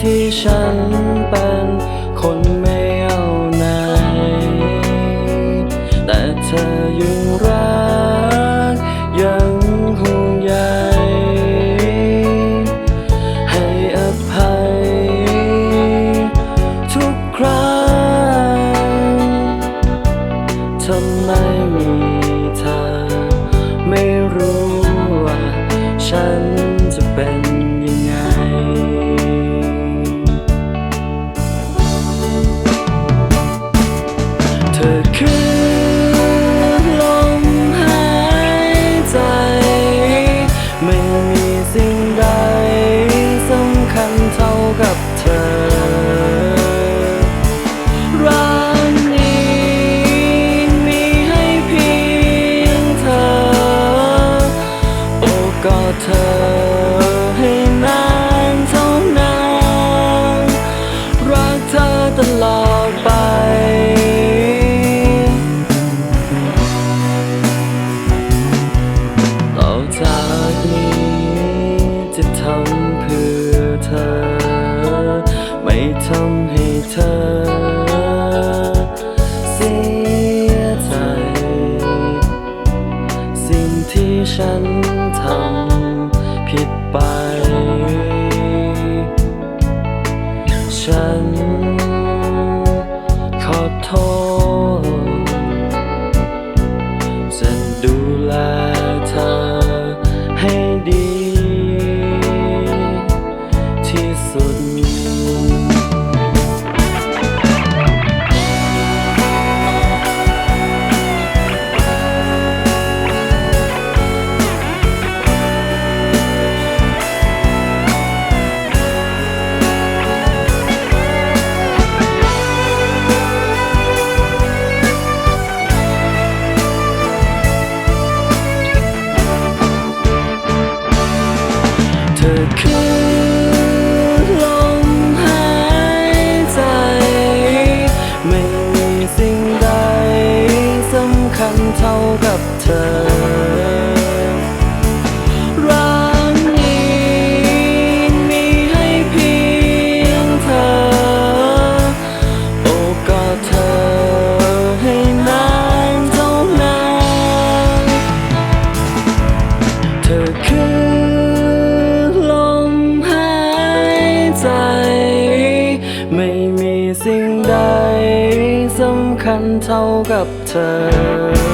ที่ฉัน ธอคือลมหายใจ ไม่มีสิ่งใดสำคัญเท่ากับเธอรักเธอ 头。 คือลมหายใจ ไม่มีสิ่งใดสำคัญเท่ากับเธอ คัญเท่ากับเธอ